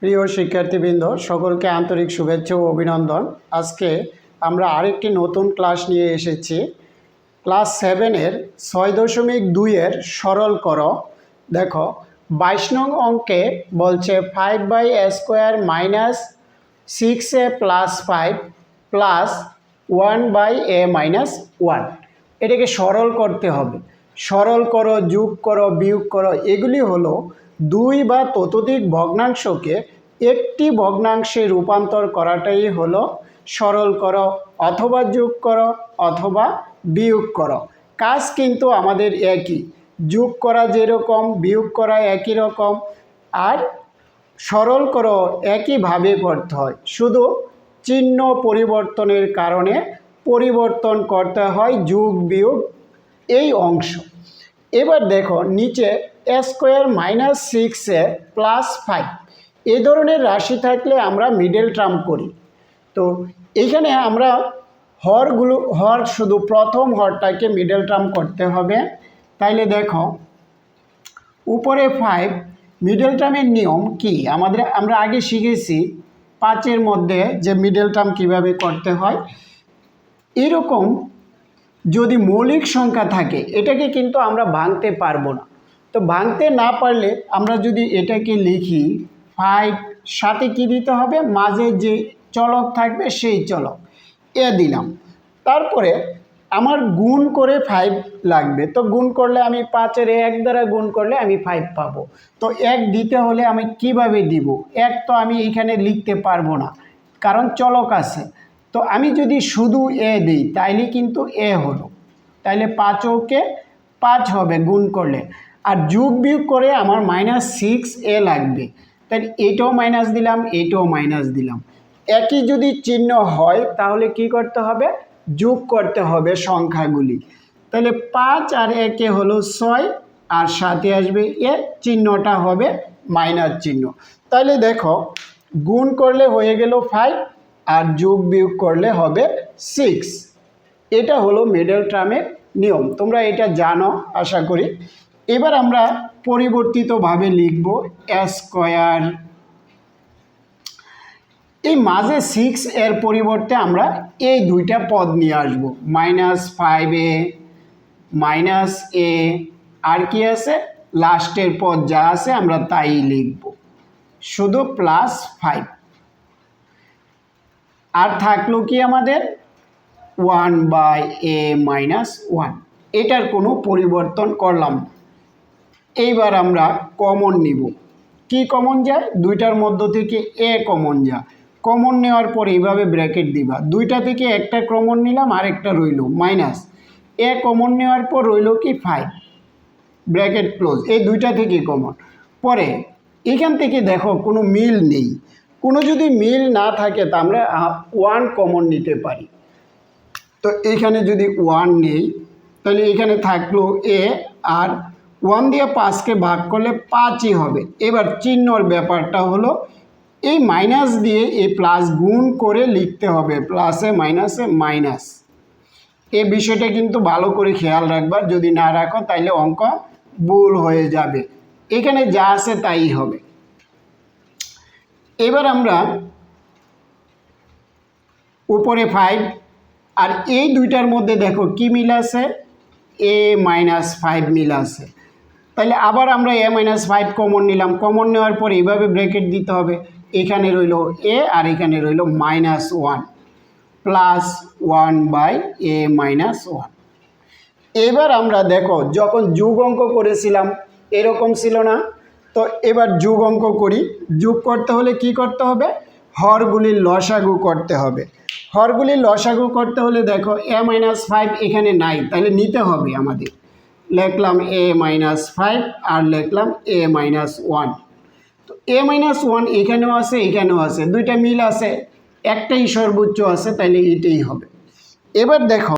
প্রিয় শিক্ষার্থীবৃন্দ, সকলকে আন্তরিক শুভেচ্ছা ও অভিনন্দন। আজকে আমরা আরেকটি নতুন ক্লাস নিয়ে এসেছি। ক্লাস সেভেনের ছয় দশমিক দুইয়ের সরল কর। দেখো, বাইশ নং অঙ্কে বলছে five by square minus six A plus five plus one by A minus one এটাকে সরল করতে হবে। সরল করো, যোগ করো, বিয়োগ করো, এগুলি হলো দুই বা ততোধিক ভগ্নাংশকে একটি ভগ্নাংশে রূপান্তর করাটাই হলো সরল করো, অথবা যোগ করো, অথবা বিয়োগ করো। কাজ কিন্তু আমাদের একই। যোগ করা যেরকম, বিয়োগ করা একই রকম, আর সরল করো একইভাবে করতে হয়। শুধু চিহ্ন পরিবর্তনের কারণে পরিবর্তন করতে হয় যোগ, বিয়োগ এই অংশ। এবার দেখো, নিচে স্কোয়ার মাইনাস সিক্সে প্লাস ফাইভ এ ধরনের রাশি থাকলে আমরা মিডল টার্ম করি। তো এইখানে আমরা হরগুলো, হর শুধু প্রথম হরটাকে মিডল টার্ম করতে হবে। তাইলে দেখো, উপরে ফাইভ মিডল টার্মের নিয়ম কি? আমাদের, আমরা আগে শিখেছি পাঁচের মধ্যে যে মিডল টার্ম কীভাবে করতে হয়। এরকম যদি মৌলিক সংখ্যা থাকে, এটাকে কিন্তু আমরা ভাঙতে পারব না। তো ভাঙতে না পারলে আমরা যদি এটাকে লিখি ফাইভ সাথে কী দিতে হবে? মাঝে যে চলক থাকবে, সেই চলক। এ দিলাম। তারপরে আমার গুণ করে ফাইভ লাগবে। তো গুণ করলে আমি পাঁচের এক দ্বারা গুণ করলে আমি ফাইভ পাবো। তো এক দিতে হলে আমি কীভাবে দিব? এক তো আমি এখানে লিখতে পারব না। কারণ চলক আছে। তো আমি যদি শুধু এ দিই তাইলে কিন্তু এ হলো। তাইলে পাঁচকে পাঁচ হবে গুণ করলে। আর যোগ বিয়োগ করে আমার মাইনাস সিক্স এ লাগবে। তাহলে এটাও মাইনাস দিলাম, এটাও মাইনাস দিলাম। একই যদি চিহ্ন হয়, তাহলে কি করতে হবে? যোগ করতে হবে সংখ্যাগুলি। তাহলে পাঁচ আর একে হলো ছয়, আর সাথে আসবে এ, চিহ্নটা হবে মাইনাস চিহ্ন। তাহলে দেখো, গুণ করলে হয়ে গেল ফাইভ আর যোগ বিয়োগ করলে হবে সিক্স এটা হলো মিডল টার্মের নিয়ম। তোমরা এটা জানো, আশা করি। এবার আমরা পরিবর্তিতভাবে লিখব স্কোয়ার এই মাঝে সিক্স এর পরিবর্তে আমরা এই দুইটা পদ নিয়ে আসব। Minus five A minus A আর কি আছে? লাস্টের পদ যা আছে, আমরা তাই লিখব। শুধু প্লাস ফাইভ আর থাকল কি আমাদের? One by A minus one এটার কোনো পরিবর্তন করলাম এইবার আমরা কমন নিব। কি কমন যায়? দুইটার মধ্য থেকে এ কমন যা কমন নেওয়ার পর এইভাবে ব্র্যাকেট দিবা। দুইটা থেকে একটা কমন নিলাম, আরেকটা রইল মাইনাস এ কমন নেওয়ার পর রইল কি? ফাইভ ব্র্যাকেট ক্লোজ এই দুইটা থেকে কমন পরে, এখান থেকে দেখো কোনো মিল নেই। কোনো যদি মিল না থাকে, তা আমরা ওয়ান কমন নিতে পারি। তো এইখানে যদি ওয়ান নেই, তাহলে এখানে থাকল এ আর ওয়ান দিয়ে পাঁচকে ভাগ করলে পাঁচই হবে। এবার চিহ্নর ব্যাপারটা হলো, এই মাইনাস দিয়ে এই প্লাস গুণ করে লিখতে হবে প্লাসে মাইনাসে মাইনাস এই বিষয়টা কিন্তু ভালো করে খেয়াল রাখবা, যদি না রাখো তাইলে অঙ্ক ভুল হয়ে যাবে। এখানে যা আছে তাই হবে। এবার আমরা উপরে ফাইভ আর এই দুইটার মধ্যে দেখো কি মিল আছে? এ মাইনাস ফাইভ মিল আছে। তাহলে আবার আমরা এ মাইনাস ফাইভ কমন নিলাম। কমন নেওয়ার পর এইভাবে ব্র্যাকেট দিতে হবে। এখানে রইল এ আর এখানে রইল minus one plus one by A minus one এবার আমরা দেখো, যখন যুগ অঙ্ক করেছিলাম, এরকম ছিল না? তো এবার যুগ অঙ্ক করি। যোগ করতে হলে কি করতে হবে? হরগুলির লসাগু করতে হবে। হরগুলির লসাগু করতে হলে দেখো এ মাইনাস ফাইভ এখানে নাই, তাহলে নিতে হবে আমাদের। লিখলাম এ মাইনাস ফাইভ আর লিখলাম এ মাইনাস ওয়ান তো এ মাইনাস ওয়ান এখানেও আছে এখানেও আছে, দুইটা মিল আছে, একটাই সর্বোচ্চ আছে, তাহলে এটাই হবে। এবার দেখো,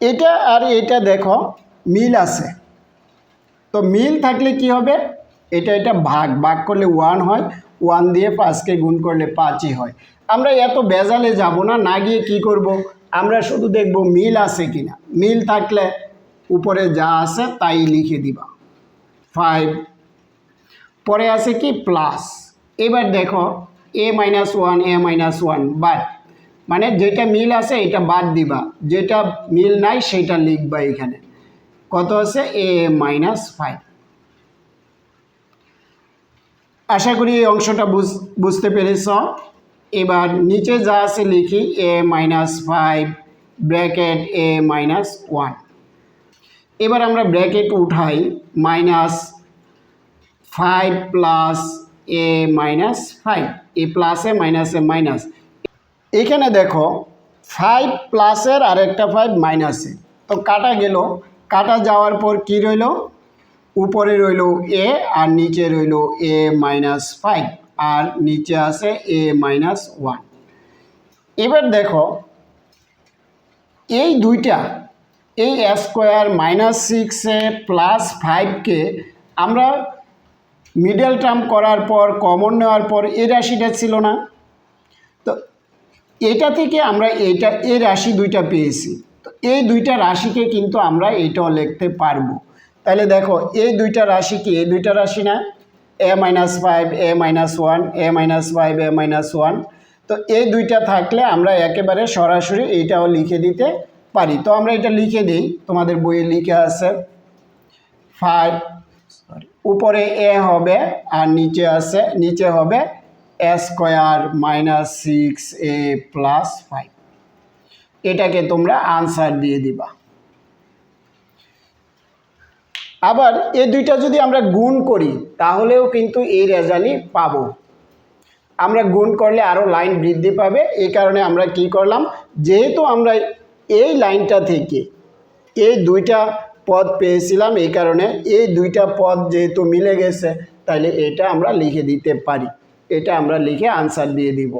এটা আর এটা দেখো, মিল আছে। তো মিল থাকলে কি হবে? এটা এটা ভাগ ভাগ করলে ওয়ান হয় ওয়ান দিয়ে পাঁচকে গুণ করলে পাঁচই হয়। আমরা এত বেজালে যাব না না গিয়ে কি করব? আমরা শুধু দেখব মিল আছে কিনা। মিল থাকলে উপরে যা আছে তাই লিখে দিবা। ফাইভ পরে আছে কি? প্লাস এবার দেখো A minus one A minus one বাদ। মানে যেটা মিল আছে এটা বাদ দিবা। যেটা মিল নাই সেটা লিখবা এখানে। কত আছে? এ মাইনাস ফাইভ আশা করি এই অংশটা বুঝ- বুঝতে পেরেছ। এবার নিচে যা আছে লিখি, A minus five bracket A minus one এবার আমরা ব্র্যাকেট উঠাই minus five plus A minus five A প্লাসে মাইনাসে মাইনাস এখানে দেখো ফাইভ প্লাসের আর একটা ফাইভ মাইনাসে তো কাটা গেল, কাটা যাওয়ার পর কি রইল? উপরে রইল এ আর নিচে রইল এ মাইনাস ফাইভ আর নিচে আছে এ মাইনাস ওয়ান এবার দেখো, এই দুইটা, এই স্কোয়ার মাইনাস সিক্সে প্লাস ফাইভকে আমরা মিডল টার্ম করার পর কমন নেওয়ার পর এ রাশিটা ছিল না। তো এটা থেকে আমরা এইটা এ রাশি দুইটা পেয়েছি। তো এই দুইটা রাশিকে কিন্তু আমরা এইটাও লিখতে পারব। তাহলে দেখো, এই দুইটা রাশি কি? এই দুইটা রাশি না? A minus five A minus one A minus five A minus one তো এই দুইটা থাকলে আমরা একেবারে সরাসরি এইটাও লিখে দিতে পারি। তো আমরা এটা লিখে দিই। তোমাদের বইয়ে লিখে আছে ফাইভ সরি উপরে এ হবে আর নিচে আছে, নিচে হবে A square minus six A plus five এটাকে তোমরা আনসার দিয়ে দিবা। আবার এই দুইটা যদি আমরা গুণ করি, তাহলেও কিন্তু এই রেজাল্টই পাবো। আমরা গুণ করলে আরও লাইন বৃদ্ধি পাবে এই কারণে আমরা কি করলাম, যেহেতু আমরা এই লাইনটা থেকে এই দুইটা পদ পেয়েছিলাম এই কারণে এই দুইটা পদ যেহেতু মিলে গেছে তাহলে এটা আমরা লিখে দিতে পারি। এটা আমরা লিখে আনসার দিয়ে দিব।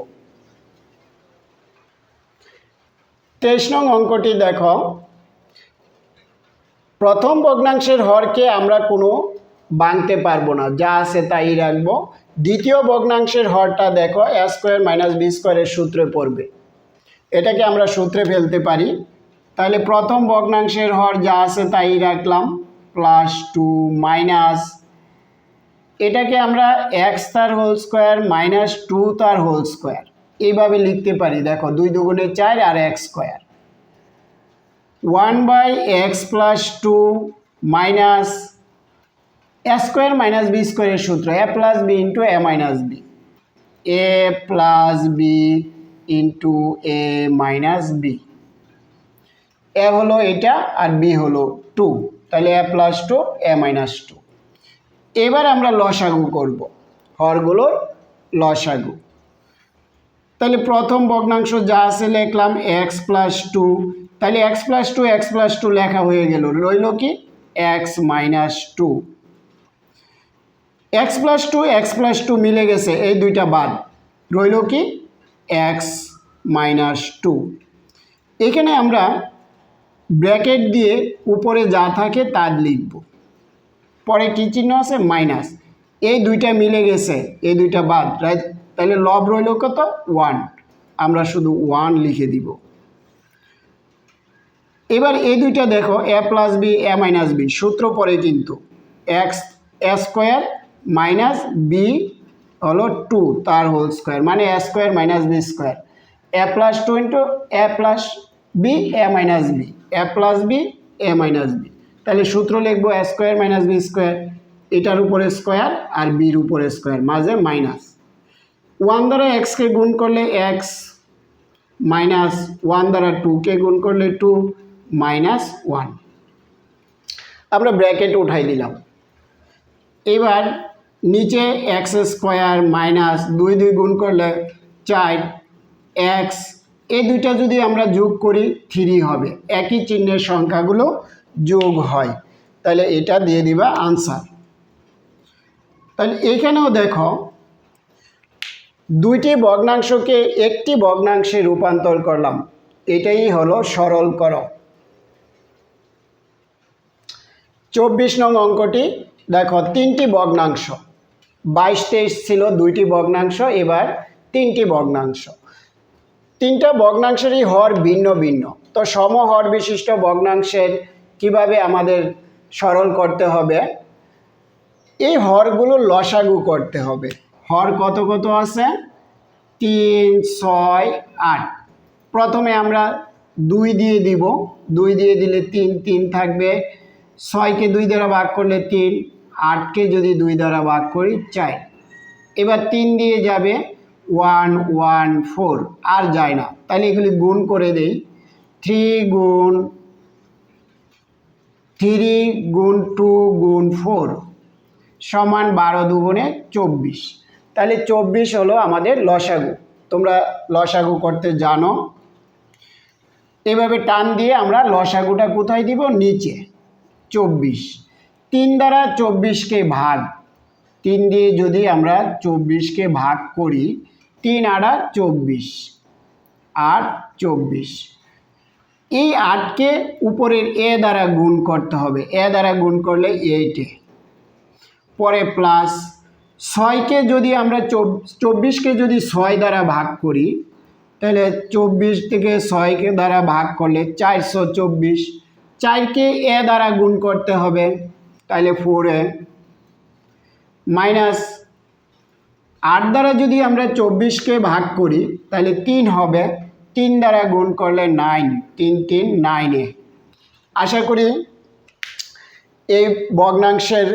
তেইশ নং অঙ্কটি দেখো। প্রথম ভগ্নাংশের হরকে আমরা কোনো ভাঙতে পারব না, যা আছে তাই রাখব। দ্বিতীয় ভগ্নাংশের হরটা দেখো এ স্কোয়ার মাইনাস বি স্কোয়ারের সূত্রে পড়বে। এটাকে আমরা সূত্রে ফেলতে পারি। তাহলে প্রথম ভগ্নাংশের হর যা আছে তাই রাখলাম প্লাস টু মাইনাস এটাকে আমরা এক্স তার হোল স্কোয়ার মাইনাস টু তার হোল স্কোয়ার এইভাবে লিখতে পারি, দেখো, দুই দুগুণে চার আর X square one by X plus two minus A square minus B স্কোয়ারের সূত্র, A plus B into A minus B. A plus B into A minus B. A হলো এটা আর বি হলো টু, তাহলে A plus two, A minus two. এবার আমরা লসাগু করব হরগুলোর লসাগু। তাহলে প্রথম ভগ্নাংশ যা আছে লিখলাম, এক্স প্লাস টু তাহলে X plus two X plus two লেখা হয়ে গেল। রইল কি? X minus two X plus two X plus two মিলে গেছে, এই দুইটা বাদ। রইল কি? এক্স মাইনাস টু এখানে আমরা ব্র্যাকেট দিয়ে উপরে যা থাকে তা লিখব। পরে কী চিহ্ন আছে? মাইনাস এই দুইটা মিলে গেছে, এই দুইটা বাদ রাইট তাহলে লব রইল কত? ওয়ান আমরা শুধু ওয়ান লিখে দিব। এবার এই দুইটা দেখো A plus B A minus B সূত্র পরে কিন্তু X A square minus B হলো টু তার হোল স্কোয়ার মানে A square minus B square A plus two into A plus B A minus B A plus B A minus B তাহলে সূত্র লিখব A square minus B square এটার উপরে square আর বির উপরে স্কোয়ার মাঝে মাইনাস ওয়ান দ্বারা এক্সকে গুণ করলে এক্স মাইনাস ওয়ান দ্বারা টুকে গুণ করলে টু মাইনাস ওয়ান আমরা ব্র্যাকেট উঠাই দিলাম। এবার নিচে এক্স স্কোয়ার মাইনাস দুই দুই গুণ করলে চার এক্স এই দুইটা যদি আমরা যোগ করি থ্রি হবে। একই চিহ্নের সংখ্যাগুলো যোগ হয়। তাহলে এটা দিয়ে দিবা আনসার তাহলে এখানেও দেখো, দুইটি ভগ্নাংশকে একটি ভগ্নাংশে রূপান্তর করলাম। এটাই হলো সরলকরণ। চব্বিশ নং অঙ্কটি, দেখো, তিনটি ভগ্নাংশ। বাইশ, তেইশ ছিল দুইটি ভগ্নাংশ, এবার তিনটি ভগ্নাংশ। তিনটা ভগ্নাংশেরই হর ভিন্ন ভিন্ন। তো সমহর বিশিষ্ট ভগ্নাংশের কীভাবে আমাদের সরল করতে হবে? এই হরগুলো লসাগু করতে হবে। হর কত কত আছে? তিন, ছয়, আট। প্রথমে আমরা দুই দিয়ে দিব। দুই দিয়ে দিলে তিন তিন থাকবে। ছয়কে দুই দ্বারা ভাগ করলে তিন, আটকে যদি দুই দ্বারা ভাগ করি চার। এবার তিন দিয়ে যাবে ওয়ান ওয়ান, ফোর, আর যায় না। তাহলে এগুলি গুণ করে দেই। থ্রি গুণ থ্রি গুণ টু গুণ ফোর সমান বারো দুগুণে চব্বিশ। তাহলে চব্বিশ হলো আমাদের লসাগু। তোমরা লসাগু করতে জানো। এভাবে টান দিয়ে আমরা লসাগুটা কোথায় দিব? নিচে। চব্বিশ। তিন দ্বারা চব্বিশকে ভাগ। তিন দিয়ে যদি আমরা চব্বিশকে ভাগ করি, তিন আড়া চব্বিশ। আট, চব্বিশ। এই আটকে উপরের এ দ্বারা গুণ করতে হবে। এ দ্বারা গুণ করলে এইটে পরে প্লাস ছয়কে যদি আমরা চব্বিশকে যদি ছয় দ্বারা ভাগ করি, তাহলে চব্বিশ থেকে ছয়কে দ্বারা ভাগ করলে চারশো চব্বিশ। চারকে এ দ্বারা গুণ করতে হবে তাহলে ফোরে মাইনাস আট দ্বারা যদি আমরা চব্বিশকে ভাগ করি তাহলে তিন হবে। তিন দ্বারা গুণ করলে নাইন তিন তিন নাইনে আশা করি এই ভগ্নাংশের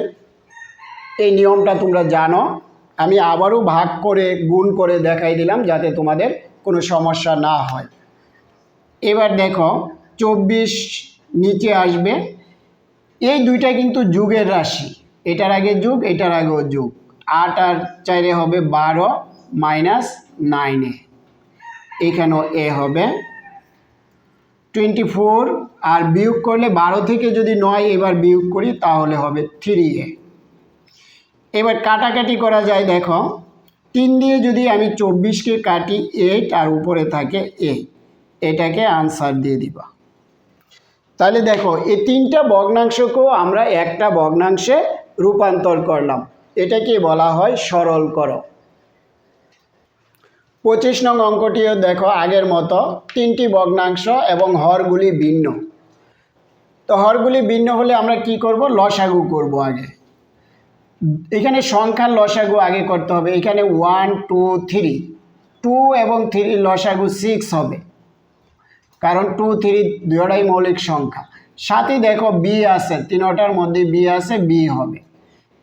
এই নিয়মটা তোমরা জানো। আমি আবারও ভাগ করে, গুণ করে দেখাই দিলাম যাতে তোমাদের কোনো সমস্যা না হয়। এবার দেখো, চব্বিশ নিচে আসবে। এই দুইটা কিন্তু যুগের রাশি। এটার আগে যুগ, এটার আগেও যুগ। আট আর চারে হবে বারো, মাইনাস নাইনে। এখানেও এ হবে। টোয়েন্টি ফোর আর বিয়োগ করলে বারো থেকে যদি নয় এবার বিয়োগ করি, তাহলে হবে থ্রি এ এবার কাটাকাটি করা যায়, দেখো। তিন দিয়ে যদি আমি চব্বিশকে কাটি, এইট আর উপরে থাকে এ। এটাকে আনসার দিয়ে দিবা। তাহলে দেখো, এই তিনটা ভগ্নাংশকেও আমরা একটা ভগ্নাংশে রূপান্তর করলাম। এটাকে বলা হয় সরল কর পঁচিশ নং অঙ্কটিও দেখো আগের মতো, তিনটি ভগ্নাংশ এবং হরগুলি ভিন্ন। তো হরগুলি ভিন্ন হলে আমরা কি করব? লসাগু করব আগে। এখানে সংখ্যার লসাগু আগে করতে হবে। এখানে ওয়ান টু থ্রি টু এবং থ্রি লসাগু সিক্স হবে। কারণ টু থ্রি দুটাই মৌলিক সংখ্যা। সাথে দেখো বি আছে, তিনটার মধ্যে বি আছে বি হবে।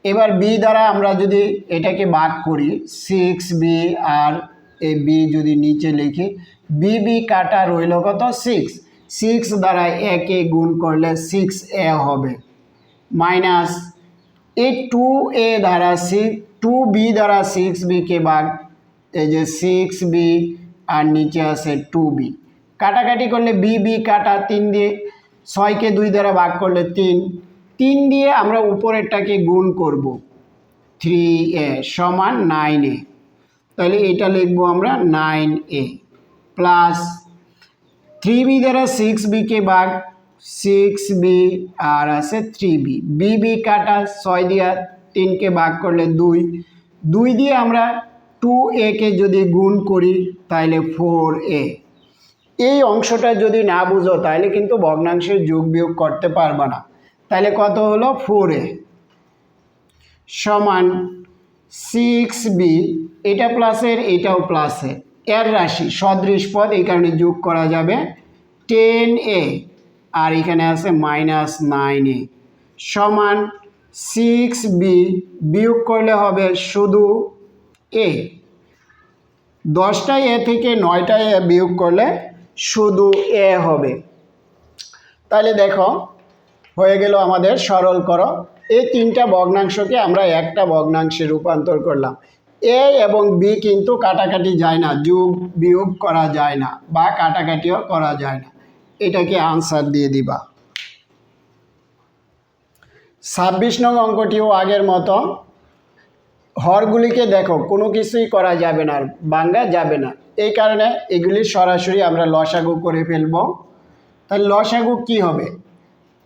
এবার বি দ্বারা আমরা যদি এটাকে ভাগ করি সিক্স বি আর এ বি যদি নিচে লিখি বি বি কাটা রইল কত? সিক্স সিক্স দ্বারা একে গুণ করলে সিক্স এ হবে। মাইনাস এই টু এ দ্বারা সিক্স টু বি দ্বারা সিক্স বিকে ভাগ, এই যে সিক্স বি আর নিচে আছে টু বি কাটাকাটি করলে বি বি কাটা, তিন দিয়ে ছয়কে দুই দ্বারা ভাগ করলে তিন। তিন দিয়ে আমরা উপরেরটাকে গুণ করব থ্রি এ সমান নাইন এ। তাহলে এটা লিখব আমরা nine A plus three B দ্বারা সিক্স বিকে ভাগ সিক্স বি আর আছে থ্রি বি। বি বি কাটা, ছয় দিয়া তিনকে ভাগ করলে দুই। দুই দিয়ে আমরা টু একে যদি গুণ করি তাহলে ফোর এ। এই অংশটা যদি না বুঝো, তাহলে কিন্তু ভগ্নাংশের যোগ বিয়োগ করতে পারবে না। তাহলে কত হলো? Four A. সমান সিক্স বি এটা প্লাসের এটাও প্লাসের এর রাশি, সদৃশ পদ, এই কারণে যোগ করা যাবে টেন এ আর এখানে আছে মাইনাস নাইন এ সমান সিক্স বি বিয়োগ করলে হবে শুধু এ দশটায় এ থেকে নয়টায় এ বিয়োগ করলে শুধু এ হবে। তাহলে দেখো, হয়ে গেল আমাদের সরল করো। এই তিনটা ভগ্নাংশকে আমরা একটা ভগ্নাংশে রূপান্তর করলাম। এ এবং বি কিন্তু কাটাকাটি যায় না, যোগ, বিয়োগ করা যায় না বা কাটাকাটিও করা যায় না। এটাকে আনসার দিয়ে দিবা। ছাব্বিশ নং অঙ্কটিও আগের মতো হরগুলিকে দেখো, কোনো কিছুই করা যাবে না বাঙ্গা যাবে না। এই কারণে এগুলি সরাসরি আমরা লসাগু করে ফেলব। তাহলে লসাগু কি হবে?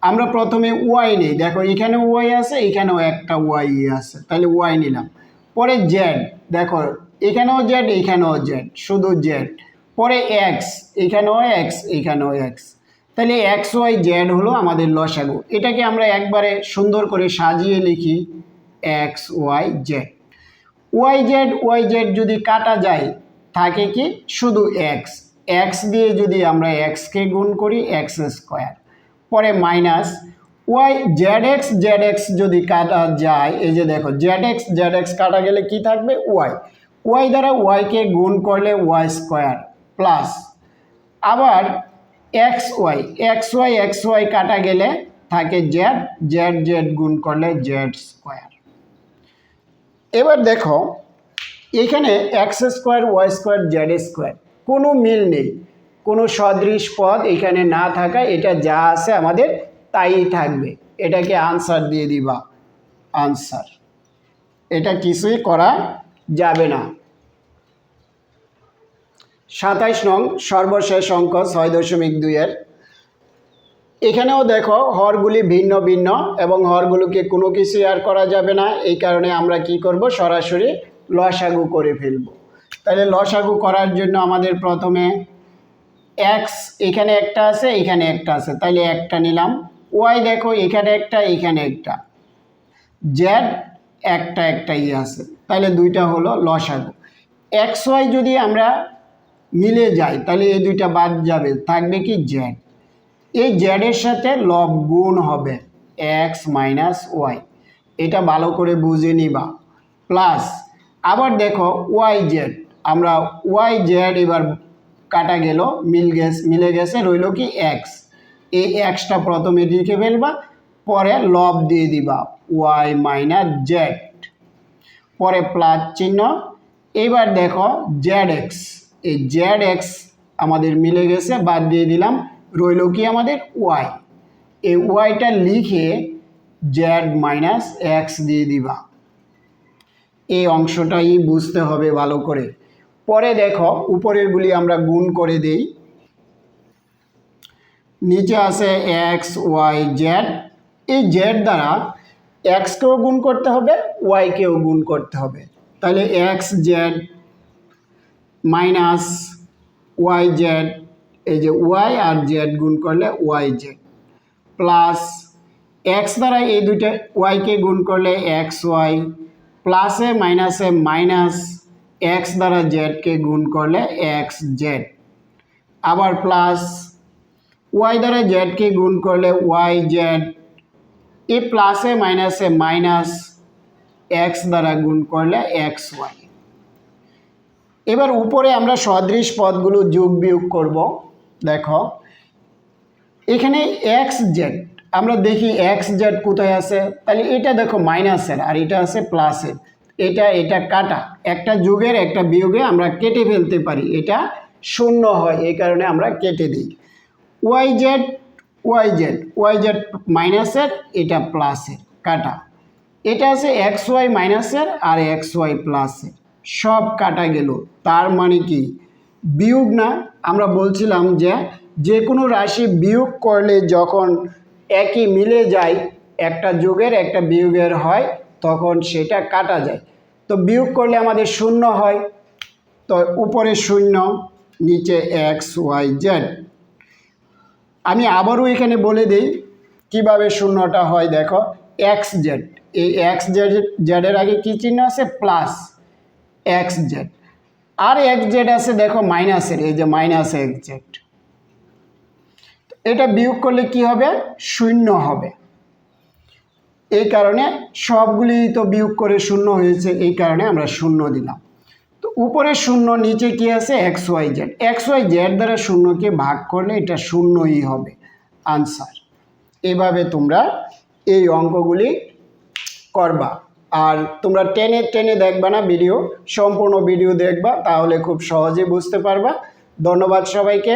আমরা প্রথমে ওয়াই নেই। দেখো, এখানে ওয়াই আছে, এখানেও একটা ওয়াই আছে। তাহলে ওয়াই নিলাম। পরে জেড, দেখো, এখানেও জেড এখানেও জেড, শুধু জেড। পরে এক্স, এখানেও এক্স এখানেও এক্স। তাহলে এক্স, ওয়াই, জেড হলো আমাদের লসাগু। এটাকে আমরা একবারে সুন্দর করে সাজিয়ে লিখি। X, Y, Z. Y Z Y Z যদি কাটা যায়, থাকে কি শুধু এক্স এক্স দিয়ে যদি আমরা এক্সকে গুণ করি এক্স স্কোয়ার পরে minus Y Z X Z X যদি কাটা যায়, এই যে দেখো জেড এক্স জেড এক্স কাটা গেলে কি থাকবে? ওয়াই ওয়াই দ্বারা ওয়াইকে গুণ করলে ওয়াই স্কোয়ার প্লাস আবার X Y X Y X Y কাটা গেলে থাকে জেড জেড জেড গুণ করলে জেড স্কোয়ার এবার দেখো, এখানে X square Y square Z square কোনো মিল নেই। কোনো সদৃশ পদ এখানে না থাকা, এটা যা আছে আমাদের তাই থাকবে। এটাকে আনসার দিয়ে দিবা। আনসার এটা কিছুই করা যাবে না। সাতাইশ নং সর্বশেষ অঙ্ক, ছয় দশমিক দুইয়ের এখানেও দেখো, হরগুলি ভিন্ন ভিন্ন এবং হরগুলোকে কোনো কিছু আর করা যাবে না। এই কারণে আমরা কি করব? সরাসরি লসাগু করে ফেলব। তাহলে লসাগু করার জন্য আমাদের প্রথমে এক্স এখানে একটা আছে, এখানে একটা আছে। তাহলে একটা নিলাম। ওয়াই দেখো, এখানে একটা এখানে একটা। জেড একটা একটা ই আছে। তাহলে দুইটা হলো লসাগু। এক্স ওয়াই যদি আমরা মিলে যাই, তাহলে এই দুইটা বাদ যাবে। থাকবে কি জেড এই জেডের সাথে লব গুণ হবে এক্স মাইনাস ওয়াই এটা ভালো করে বুঝে নিবা। প্লাস আবার দেখো ওয়াই জেড আমরা ওয়াই জেড এবার কাটা গেল, মিল গেছে, মিলে গেছে, রইল কি এক্স এই এক্সটা প্রথমে লিখে ফেলবা, পরে লব দিয়ে দিবা ওয়াই মাইনাস জেড পরে প্লাস চিহ্ন। এবার দেখো জেড এক্স এই জেড এক্স আমাদের মিলে গেছে, বাদ দিয়ে দিলাম। রইল কি আমাদের? ওয়াই এই ওয়াইটা লিখে জেড মাইনাস এক্স দিয়ে দিবা। এই অংশটাই বুঝতে হবে ভালো করে। পরে দেখো, উপরেরগুলি আমরা গুণ করে দেই। নিচে আছে এক্স ওয়াই জেড এই জেড দ্বারা এক্সকেও গুণ করতে হবে ওয়াইকেও গুণ করতে হবে। তাহলে X Z minus Y Z এই যে ওয়াই আর জেড গুণ করলে ওয়াই জেড প্লাস এক্স দ্বারা এই দুইটা ওয়াইকে গুণ করলে এক্স ওয়াই প্লাসে মাইনাসে মাইনাস এক্স দ্বারা জেডকে গুণ করলে এক্স জেড আবার প্লাস ওয়াই দ্বারা জেডকে গুণ করলে ওয়াই জেড এ প্লাসে মাইনাসে মাইনাস এক্স দ্বারা গুণ করলে এক্স ওয়াই এবার উপরে আমরা সদৃশ পদগুলো যোগ বিয়োগ করব। দেখো, এখানে এক্স জেড আমরা দেখি এক্স জেড কোথায় আছে? তাহলে এটা দেখো মাইনাসের আর এটা আছে প্লাসের এটা এটা কাটা। একটা যুগের, একটা বিয়োগে আমরা কেটে ফেলতে পারি। এটা শূন্য হয়, এই কারণে আমরা কেটে দিই। Y Z Y Z Y Z মাইনাসের এটা প্লাসের কাটা। এটা আছে এক্স ওয়াই মাইনাসের আর এক্স ওয়াই প্লাসের সব কাটা গেল। তার মানে কি? বিয়োগ না আমরা বলছিলাম যে যে কোনো রাশি বিয়োগ করলে যখন একই মিলে যায়, একটা যোগের, একটা বিয়োগের হয়, তখন সেটা কাটা যায়। তো বিয়োগ করলে আমাদের শূন্য হয়। তো উপরে শূন্য, নিচে এক্স ওয়াই জেড আমি আবারও এখানে বলে দিই, কীভাবে শূন্যটা হয় দেখো এক্স জেড এই এক্স জেড জেডের আগে কী চিহ্ন আছে? প্লাস এক্স জেড আর এক্স জেড আছে, দেখো মাইনাসের, এই যে মাইনাস এক্স জেড। এটা বিয়োগ করলে কি হবে? শূন্য হবে। এই কারণে সবগুলি তো বিয়োগ করে শূন্য হয়েছে, এই কারণে আমরা শূন্য দিলাম। তো উপরে শূন্য, নিচে কি আছে? X Y Z. X Y Z দ্বারা শূন্যকে ভাগ করলে এটা শূন্যই হবে। আনসার। এভাবে তোমরা এই অঙ্কগুলি করবা। আর তোমরা টেনে টেনে দেখবা না ভিডিও, সম্পূর্ণ ভিডিও দেখবা, তাহলে খুব সহজে বুঝতে পারবা। ধন্যবাদ সবাইকে।